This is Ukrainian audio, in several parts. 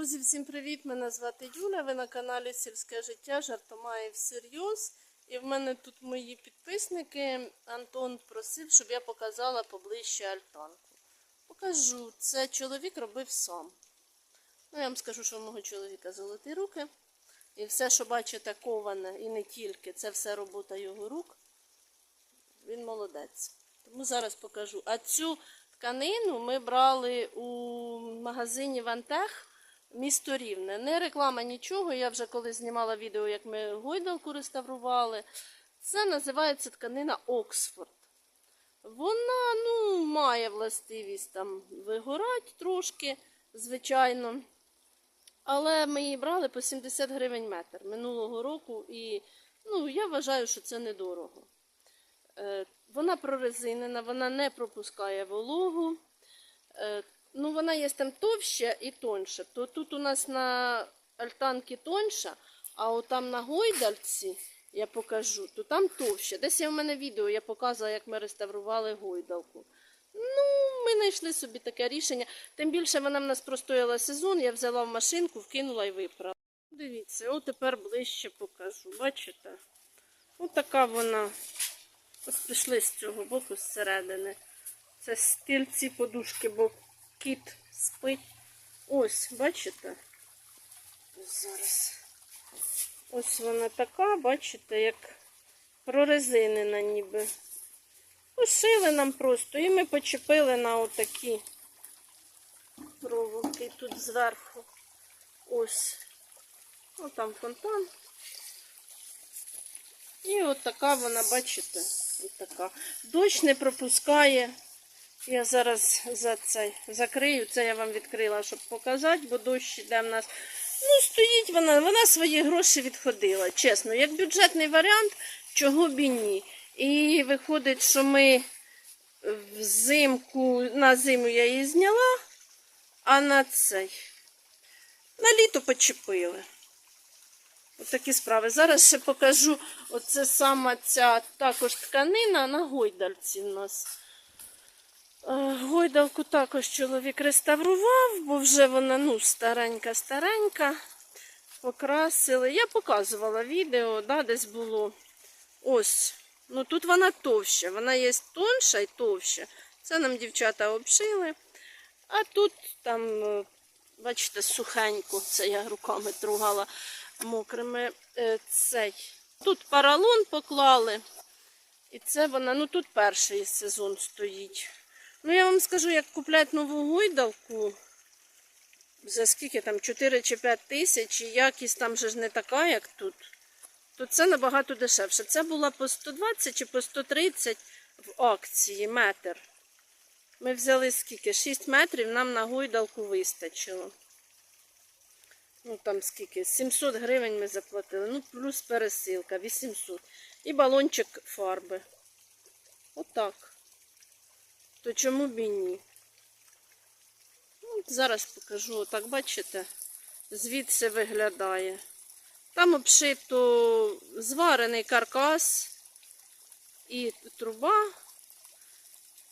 Друзі, всім привіт! Мене звати Юля. Ви на каналі Сільське життя Жартомаєв всерйоз. І в мене тут мої підписники. Антон просив, щоб я показала поближче альтанку. Покажу, це чоловік робив сам. Ну, я вам скажу, що у мого чоловіка золоті руки. І все, що бачите, коване, і не тільки, це все робота його рук. Він молодець. Тому зараз покажу. А цю тканину ми брали у магазині Вантех місто Рівне. Не реклама нічого. Я вже коли знімала відео, як ми гойдалку реставрували. Це називається тканина Оксфорд. Вона ну, має властивість там вигорати трошки, звичайно. Але ми її брали по 70 гривень метр минулого року, і ну, я вважаю, що це недорого. Е, Вона прорезинена, вона не пропускає вологу. Ну, вона є там товща і тонша. То тут у нас на альтанці тонша, а от там на гойдальці, я покажу, то там товща. Десь є в мене відео, я показувала, як ми реставрували гойдалку. Ну, ми знайшли собі таке рішення. Тим більше вона в нас простояла сезон, я взяла в машинку, вкинула і виправила. Дивіться, от тепер ближче покажу. Бачите? Ось така вона. Ось пішли з цього боку зсередини. Це стільці подушки, бо кіт спить. Ось, бачите? Зараз. Ось вона така, бачите, як прорезинена ніби. Пошили нам просто і ми почепили на отакі проволоки тут зверху. Ось. Ось там фонтан. І от така вона, бачите, от така. Дощ не пропускає. Я зараз за цей закрию. Це я вам відкрила, щоб показати, бо дощ йде в нас. Ну, стоїть вона, вона свої гроші відходила. Чесно, як бюджетний варіант, чого б і ні. І виходить, що ми взимку, на зиму я її зняла, а на цей. На літо почепили. Отакі справи. Зараз ще покажу. Оце сама ця також тканина на гойдальці в нас. Е, Гойдалку також чоловік реставрував, бо вже вона ну, старенька-старенька. Покрасили. Я показувала відео, да, десь було. Ось. Ну тут вона товща. Вона є тонша і товща. Це нам дівчата обшили. А тут там, е, бачите, сухенько. Це я руками тругала мокрими. Е, Цей. Тут паралон поклали. І це вона, ну тут перший сезон стоїть. Ну, я вам скажу, як купляти нову гойдалку, за скільки там, 4 чи 5 тисяч, і якість там же ж не така, як тут, то це набагато дешевше. Це була по 120 чи по 130 в акції метр. Ми взяли скільки? 6 метрів, нам на гойдалку вистачило. Ну там скільки? 700 гривень ми заплатили. Ну, плюс пересилка, 800. І балончик фарби. Отак. То чому б і ні? Ну, зараз покажу. Отак, бачите, звідси виглядає. Там обшито зварений каркас і труба,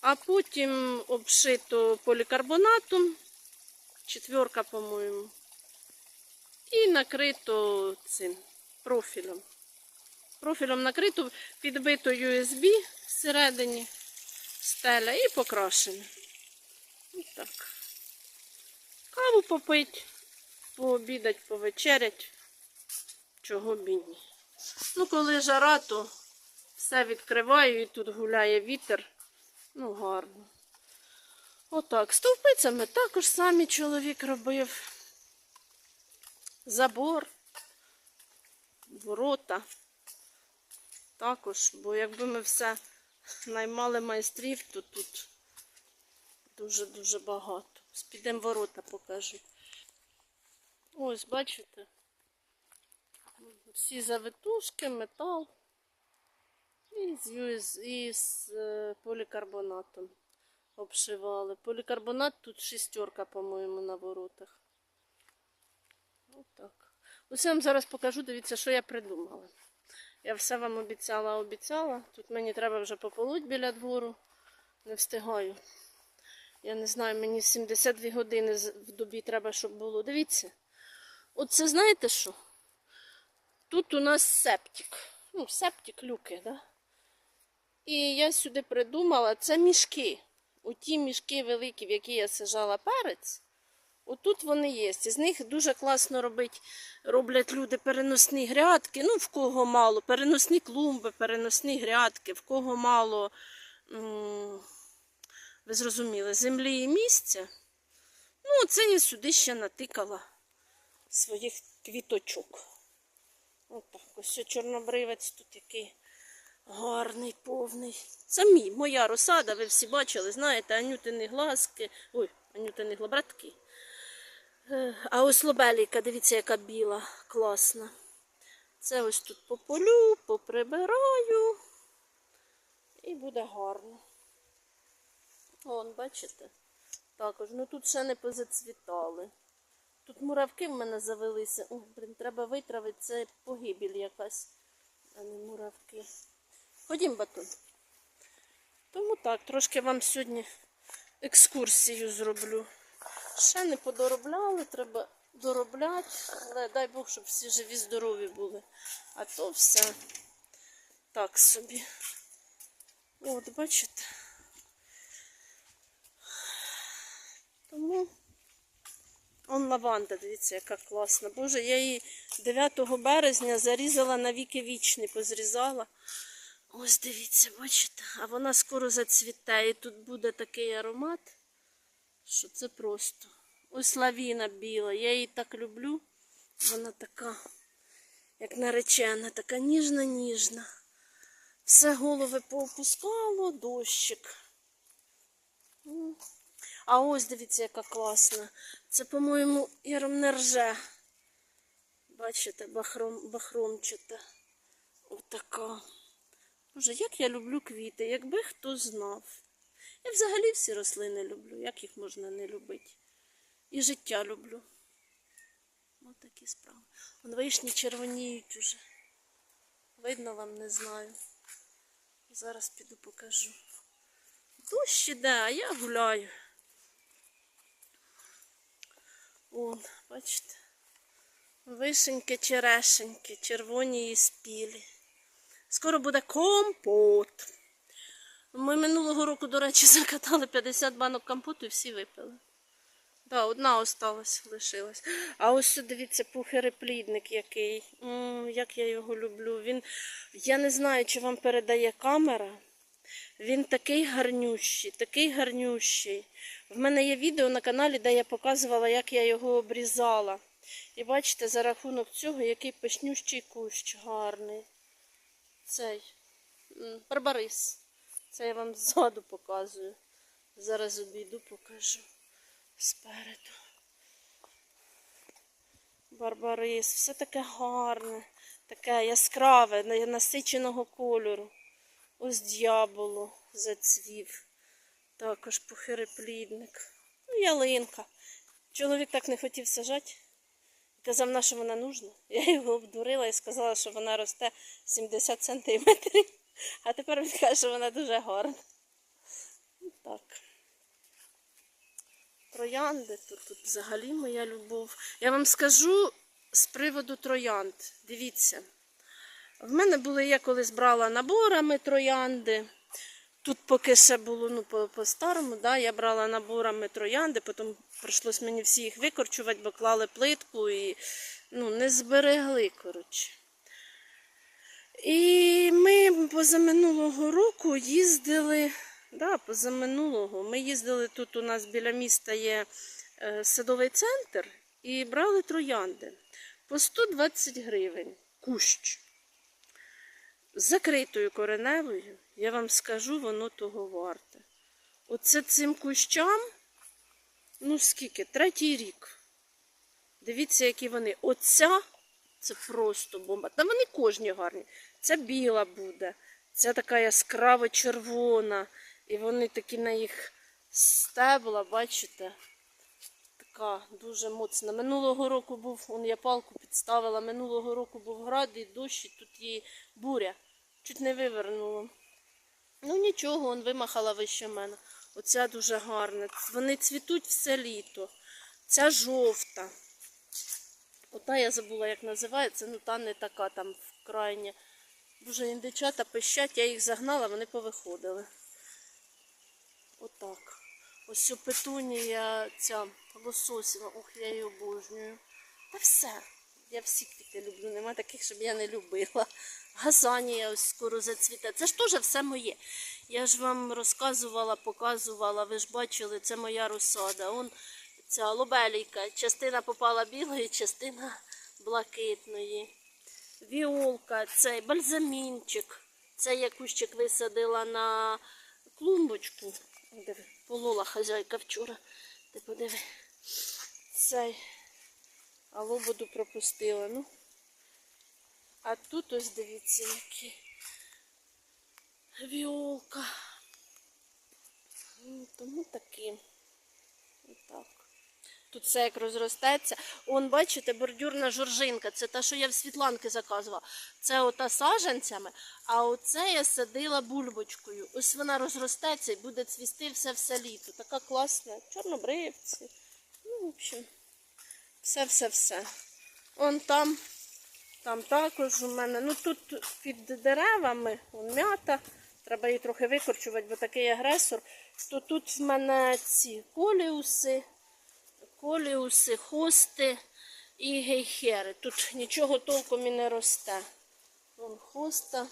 а потім обшито полікарбонатом, четверка, по-моєму, і накрито цим профілем. Профілем накрито, підбито USB всередині стеля і покрашено. Ось так. Каву попить, пообідать, повечерять. Чого б ні. Ну, коли жара, то все відкриваю і тут гуляє вітер. Ну, гарно. Отак. Стовпицями також самі чоловік робив. Забор, ворота. Також, бо якби ми все наймали майстрів, то тут дуже-дуже багато. Підемо ворота покажу. Ось, бачите? Всі завитушки, метал і з, US, і з е, полікарбонатом обшивали. Полікарбонат тут шістерка, по-моєму, на воротах. Отак. Ось я вам зараз покажу, дивіться, що я придумала. Я все вам обіцяла, обіцяла. Тут мені треба вже пополоть біля двору. Не встигаю. Я не знаю, мені 72 години в добі треба, щоб було. Дивіться. Оце знаєте що? Тут у нас септик. Ну, септик, люки, да? І я сюди придумала, це мішки. У ті мішки великі, в які я сажала перець, отут вони є. З них дуже класно робить, роблять люди переносні грядки. Ну, в кого мало, переносні клумби, переносні грядки, в кого мало, ви зрозуміли, землі і місця. Ну, це я сюди ще натикала своїх квіточок. Отак, ось чорнобривець тут який гарний, повний. Це мій, моя розсада, ви всі бачили, знаєте, анютини глазки. Ой, анютини глабратки. А ось лобеліка, дивіться, яка біла, класна. Це ось тут пополю, поприбираю. І буде гарно. Вон, бачите? Також, ну тут ще не позацвітали. Тут муравки в мене завелися. О, блін, треба витравити, це погибіль якась, а не муравки. Ходім, батон. Тому так, трошки вам сьогодні екскурсію зроблю. Ще не подоробляли, треба доробляти, але дай Бог, щоб всі живі, здорові були. А то все так собі. От, бачите. Тому он лаванда, дивіться, яка класна. Боже, я її 9 березня зарізала на віки вічні, позрізала. Ось дивіться, бачите, а вона скоро зацвіте. І тут буде такий аромат, що це просто. Ось лавіна біла. Я її так люблю. Вона така, як наречена, така ніжна-ніжна. Все голови поопускало, дощик. А ось дивіться, яка класна. Це, по-моєму, ярмнержа. Бачите, бахром, бахромчата. Отака. Боже, як я люблю квіти, якби хто знав. Я взагалі всі рослини люблю, як їх можна не любити. І життя люблю. Ось такі справи. Вон вишні червоніють уже. Видно вам, не знаю. Зараз піду покажу. Дощ іде, а я гуляю. Вон, бачите? Вишеньки, черешеньки, червоні і спілі. Скоро буде компот. Ми минулого року, до речі, закатали 50 банок компоту і всі випили. Да, одна осталась, лишилась. А ось дивіться, пухиреплідник який. Як я його люблю. Він, я не знаю, чи вам передає камера. Він такий гарнющий, такий гарнющий. В мене є відео на каналі, де я показувала, як я його обрізала. І бачите, за рахунок цього, який пишнющий кущ гарний. Цей барбарис. Це я вам ззаду показую. Зараз обійду, покажу спереду. Барбарис, все таке гарне, таке яскраве, насиченого кольору. Ось дьяволо зацвів. Також пухиреплідник. Ну, ялинка. Чоловік так не хотів сажати. Казав, на що вона нужна. Я його обдурила і сказала, що вона росте 70 сантиметрів. А тепер він каже, що вона дуже гарна. Так. Троянди, тут, тут взагалі моя любов. Я вам скажу з приводу троянд. Дивіться. В мене були, я колись брала наборами троянди. Тут поки ще було ну, по- по-старому, да, я брала наборами троянди, потім прийшлось мені всі їх викорчувати, бо клали плитку і ну, не зберегли, коротше. І ми позаминулого року їздили, да, позаминулого, ми їздили тут у нас біля міста є е, садовий центр і брали троянди по 120 гривень кущ. З закритою кореневою, я вам скажу, воно того варте. Оце цим кущам, ну скільки, третій рік. Дивіться, які вони. Оця це просто бомба. Та вони кожні гарні. Ця біла буде, ця така яскраво червона. І вони такі на їх стебла, бачите, така дуже моцна. Минулого року був, он я палку підставила, минулого року був град і дощ, і тут її буря. Чуть не вивернуло. Ну нічого, он вимахала вище мене. Оця дуже гарна. Вони цвітуть все літо. Ця жовта. Ота я забула, як називається, ну та не така там крайня. Дуже індичата пищать, я їх загнала, вони повиходили. Отак. Ось цю петунія ця лососіва, ох, я її обожнюю. Та все. Я всі квіти люблю, нема таких, щоб я не любила. Газанія ось скоро зацвіте. Це ж теж все моє. Я ж вам розказувала, показувала, ви ж бачили, це моя розсада. Он ця лобелійка. Частина попала білої, частина блакитної. Віолка, цей бальзамінчик. Це я кущик висадила на клумбочку. Диви, полола хазяйка вчора. Ти подиви. Цей. А лободу пропустила. Ну. А тут ось дивіться, які. Віолка. Тому такі. Тут все як розростеться. Он, бачите, бордюрна жоржинка. Це та, що я в Світланки заказувала. Це ота саженцями, а оце я садила бульбочкою. Ось вона розростеться і буде цвісти все все літо. Така класна. Чорнобривці. Ну, в общем, все-все-все. Он там, там також у мене. Ну тут під деревами вон м'ята. Треба її трохи викорчувати, бо такий агресор. То тут в мене ці коліуси коліуси, хости і гейхери. Тут нічого толком і не росте. Вон хоста,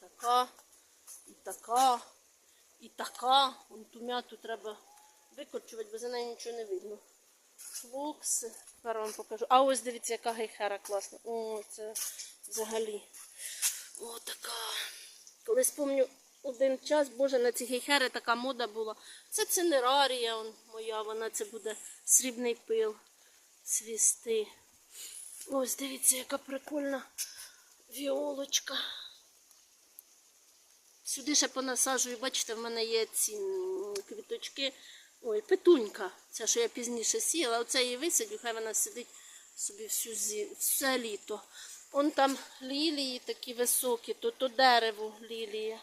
така, і така, і така. Вон ту м'яту треба викорчувати, бо за нею нічого не видно. Флокси. Зараз вам покажу. А ось дивіться, яка гейхера класна. О, це взагалі. О, така. Колись помню, один час, боже, на ці гейхери така мода була. Це цинерарія моя, вона це буде срібний пил цвісти. Ось дивіться, яка прикольна віолочка. Сюди ще понасаджую, бачите, в мене є ці квіточки. Ой, петунька. Це, що я пізніше сіяла, оце її висадю, хай вона сидить собі всю зі... все літо. Он там лілії такі високі, то, то дерево лілія.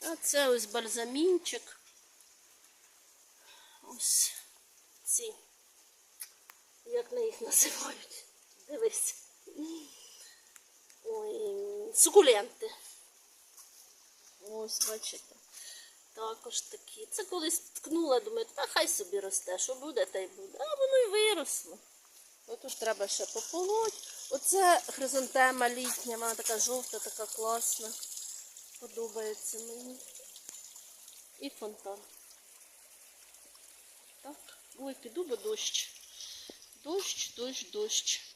А це ось бальзамінчик. Ось ці. Як на їх називають? Дивись. Ой, сукуленти. Ось, бачите. Також такі. Це колись ткнула, думаю, та хай собі росте, що буде, та й буде. А воно й виросло. Отут треба ще пополоть. Оце хризантема літня, вона така жовта, така класна. Подобається мені. І фонтан. Так. Ой, піду, бо дощ. Дощ, дощ, дощ.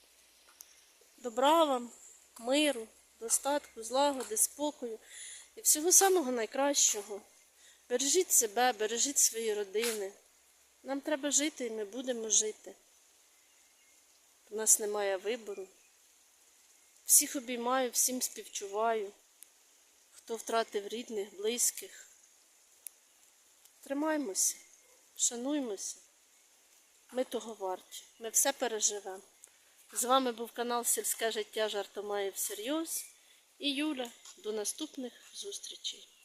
Добра вам, миру, достатку, злагоди, спокою і всього самого найкращого. Бережіть себе, бережіть свої родини. Нам треба жити і ми будемо жити. У нас немає вибору. Всіх обіймаю, всім співчуваю. Хто втратив рідних, близьких. Тримаймося, шануймося. Ми того варті. Ми все переживемо. З вами був канал Сільське життя Жартомаєв Серйоз і Юля. До наступних зустрічей.